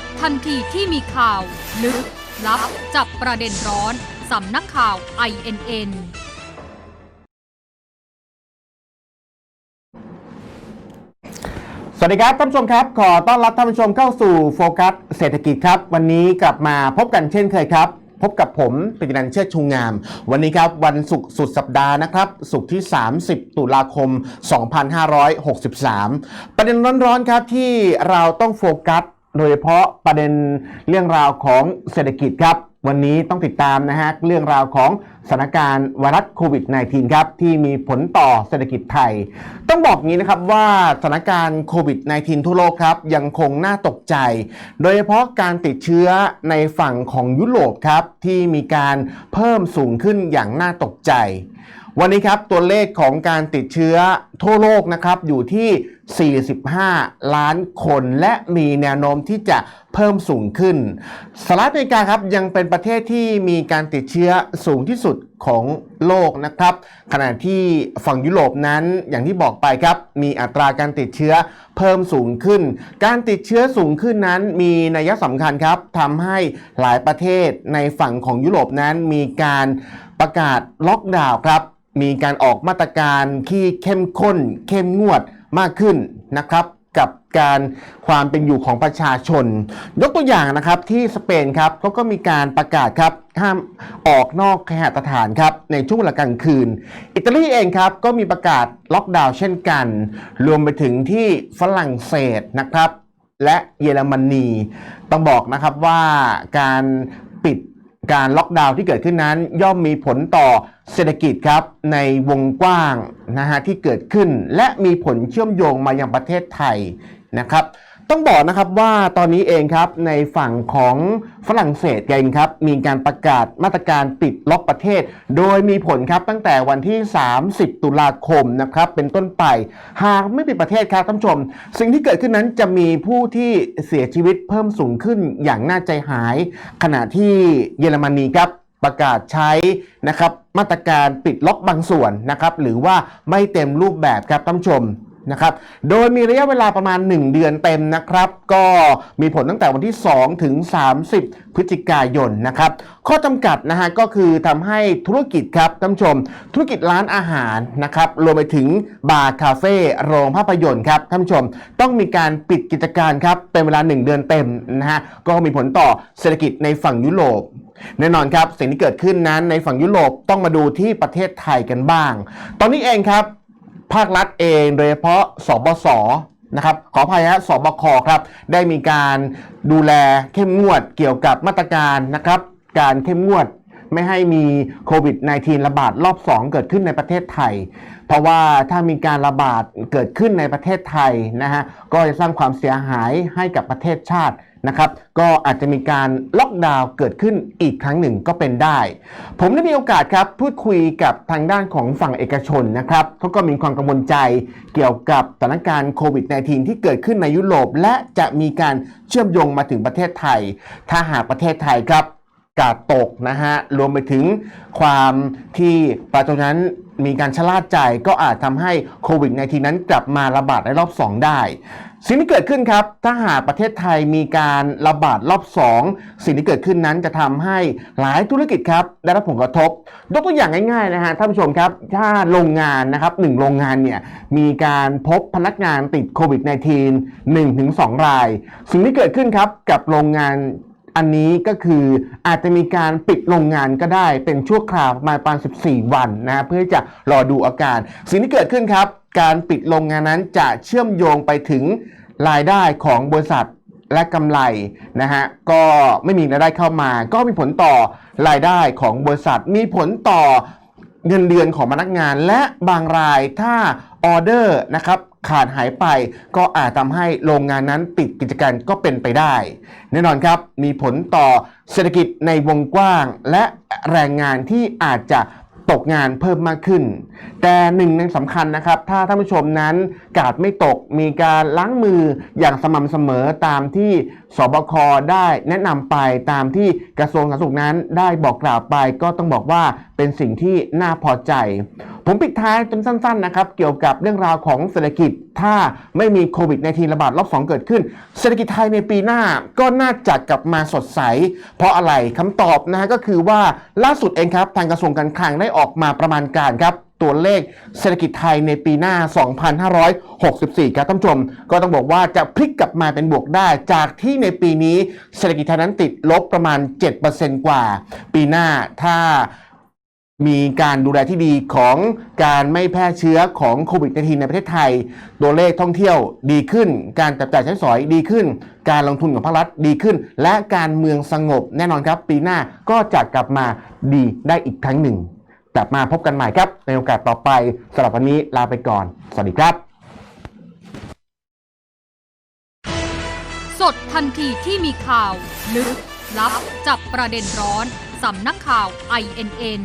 ดทันทีที่มีข่าว ลึก ลับ จับประเด็นร้อน สำนักข่าว INN สวัสดีครับท่านผู้ชมครับ ขอต้อนรับท่านผู้ชมเข้าสู่โฟกัสเศรษฐกิจครับ วันนี้กลับมาพบกันเช่นเคยครับพบกับผมปิตินันท์เชิดชูงาม วันนี้ครับวันศุกร์สุดสัปดาห์นะครับศุกร์ที่ 30 ตุลาคม 2563 ประเด็นร้อนๆครับที่เราต้องโฟกัส โดยเฉพาะประเด็นเรื่องราวของเศรษฐกิจครับ วันนี้ต้องติดตามนะฮะเรื่องราวของสถานการณ์ไวรัสโควิด -19 ครับที่มีผลต่อเศรษฐกิจไทย ต้องบอกงี้นะครับว่าสถานการณ์โควิด -19 ทั่วโลกครับยังคงน่าตกใจ โดยเฉพาะการติดเชื้อในฝั่งของยุโรปครับที่มีการเพิ่มสูงขึ้นอย่างน่าตกใจ วันนี้ครับตัวเลขของการติดเชื้อทั่วโลกนะครับอยู่ที่ 45 ล้านคนและมีแนวโน้มที่จะเพิ่มสูงขึ้นสหรัฐอเมริกาครับยังเป็นประเทศที่มีการติดเชื้อสูงที่สุดของโลกนะครับขณะที่ฝั่งยุโรปนั้นอย่างที่บอกไปครับมีอัตราการติดเชื้อเพิ่มสูงขึ้น การติดเชื้อสูงขึ้นนั้นมีนัยสำคัญครับทำให้หลายประเทศในฝั่งของยุโรปนั้นมีการ ประกาศล็อกดาวน์ครับ มีการออกมาตรการที่เข้มข้น เข้มงวดมากขึ้นนะครับกับการความเป็นอยู่ของประชาชน ยกตัวอย่างนะครับที่สเปนครับเขาก็มีการประกาศครับห้ามออกนอกเคหสถานครับในช่วงเวลากลางคืน อิตาลีเองครับก็มีประกาศล็อกดาวน์เช่นกัน รวมไปถึงที่ฝรั่งเศสนะครับ และเยอรมนี ต้องบอกนะครับว่าการปิด การล็อกดาวน์ที่เกิดขึ้นนั้น ย่อมมีผลต่อเศรษฐกิจครับในวงกว้างนะฮะที่เกิดขึ้น และมีผลเชื่อมโยงมายังประเทศไทยนะครับ ต้องบอกนะครับว่าตอนนี้เองครับในฝั่งของฝรั่งเศสเองครับมีการประกาศมาตรการปิดล็อกประเทศ โดยมีผลครับตั้งแต่วันที่ 30 ตุลาคมนะครับเป็นต้นไป หากไม่ปิดประเทศครับท่านผู้ชม สิ่งที่เกิดขึ้นนั้นจะมีผู้ที่เสียชีวิตเพิ่มสูงขึ้นอย่างน่าใจหาย ขณะที่เยอรมนีครับประกาศใช้นะครับมาตรการปิดล็อกบางส่วนนะครับหรือว่าไม่เต็มรูปแบบครับท่านผู้ชม นะครับ โดยมีระยะเวลาประมาณ 1 เดือนเต็มนะครับ ก็มีผลตั้งแต่วันที่ 2 ถึง 30 พฤศจิกายนนะครับ ข้อจำกัดนะฮะก็คือทำให้ธุรกิจครับท่านผู้ชม ธุรกิจร้านอาหารนะครับ รวมไปถึงบาร์คาเฟ่โรงภาพยนตร์ครับท่านผู้ชม ต้องมีการปิดกิจการครับเป็นเวลา 1 เดือนเต็มนะฮะ ก็มีผลต่อเศรษฐกิจในฝั่งยุโรปแน่นอนครับสิ่งที่เกิดขึ้นนั้นในฝั่งยุโรปต้องมาดูที่ประเทศไทยกันบ้าง ตอนนี้เองครับ ภาครัฐเองโดยเฉพาะสบสนะครับขออภัยฮะสบคครับ ได้มีการดูแลเข้มงวดเกี่ยวกับมาตรการนะครับ การเข้มงวด ไม่ให้มีโควิด -19 ระบาดรอบ 2 เกิดขึ้นในประเทศไทย เพราะว่าถ้ามีการระบาดเกิดขึ้นในประเทศไทยนะฮะก็จะสร้างความเสียหายให้กับประเทศชาตินะครับก็อาจจะมีการล็อกดาวน์เกิดขึ้นอีกครั้งหนึ่งก็เป็นได้ ผมได้มีโอกาสครับพูดคุยกับทางด้านของฝั่งเอกชนนะครับเขาก็มีความกังวลใจเกี่ยวกับสถานการณ์โควิด -19 ที่เกิดขึ้นในยุโรป และจะมีการเชื่อมโยงมาถึงประเทศไทย ถ้าหากประเทศไทยครับ กาดตกนะฮะ รวมไปถึงความที่ประชาชนนั้นมีการชะล่าใจก็อาจทำให้โควิด -19 นั้นกลับมาระบาดในรอบ 2 ได้ สิ่งที่เกิดขึ้นครับ ถ้าหากประเทศไทยมีการระบาดรอบ 2 สิ่งที่เกิดขึ้นนั้นจะทำให้หลายธุรกิจครับ ได้รับผลกระทบ ยกตัวอย่างง่ายๆนะฮะท่านผู้ชมครับ ถ้าโรงงานนะครับหนึ่งโรงงานเนี่ยมีการพบพนักงานติดโควิด -19 1-2 ราย สิ่งที่เกิดขึ้นครับกับโรงงาน อันนี้ก็คืออาจจะมีการปิดโรงงานก็ได้เป็นชั่วคราวประมาณประมาณ 14 วันนะฮะเพื่อที่จะรอดูอาการ สิ่งที่เกิดขึ้นครับ การปิดโรงงานนั้นจะเชื่อมโยงไปถึงรายได้ของบริษัทและกำไรนะฮะก็ไม่มีรายได้เข้ามา ก็มีผลต่อรายได้ของบริษัท มีผลต่อเงินเดือนของพนักงาน และบางรายถ้าออเดอร์นะครับ ขาดหายไป ก็อาจทำให้โรงงานนั้นปิดกิจการก็เป็นไปได้ แน่นอนครับมีผลต่อเศรษฐกิจในวงกว้าง และแรงงานที่อาจจะตกงานเพิ่มมากขึ้น แต่หนึ่งในสำคัญนะครับ ถ้าท่านผู้ชมนั้นกาดไม่ตกมีการล้างมืออย่างสม่ำเสมอตามที่สบคได้แนะนำไปตามที่กระทรวงสาธารณสุขนั้นได้บอกกล่าวไปก็ต้องบอกว่าเป็นสิ่งที่น่าพอใจ ผมปิดท้ายเป็นสั้นๆนะครับเกี่ยวกับเรื่องราวของเศรษฐกิจถ้าไม่มีโควิด -19 ระบาดรอบ 2 เกิดขึ้น เศรษฐกิจไทยในปีหน้าก็น่าจะกลับมาสดใส เพราะอะไรคำตอบนะฮะก็คือว่าล่าสุดเองครับ ทางกระทรวงการคลังได้ออกมาประมาณการครับตัวเลขเศรษฐกิจไทยในปีหน้า 2564 ครับท่านผู้ชม ก็ต้องบอกว่าจะพลิกกลับมาเป็นบวกได้ จากที่ในปีนี้เศรษฐกิจไทยนั้นติดลบประมาณ 7%กว่า ปีหน้าถ้า มีการดูแลที่ดีของการไม่แพร่เชื้อของโควิด -19 ในประเทศไทย ตัวเลขท่องเที่ยวดีขึ้น การจับจ่ายใช้สอยดีขึ้น การลงทุนของภาครัฐดีขึ้น และการเมืองสงบแน่นอนครับ ปีหน้าก็จะกลับมาดีได้อีกครั้งหนึ่ง กลับมาพบกันใหม่ครับ ในโอกาสต่อไปสำหรับวันนี้ลาไปก่อน สวัสดีครับ สดทันทีที่มีข่าว ลึกลับจับประเด็นร้อนสำนักข่าว INN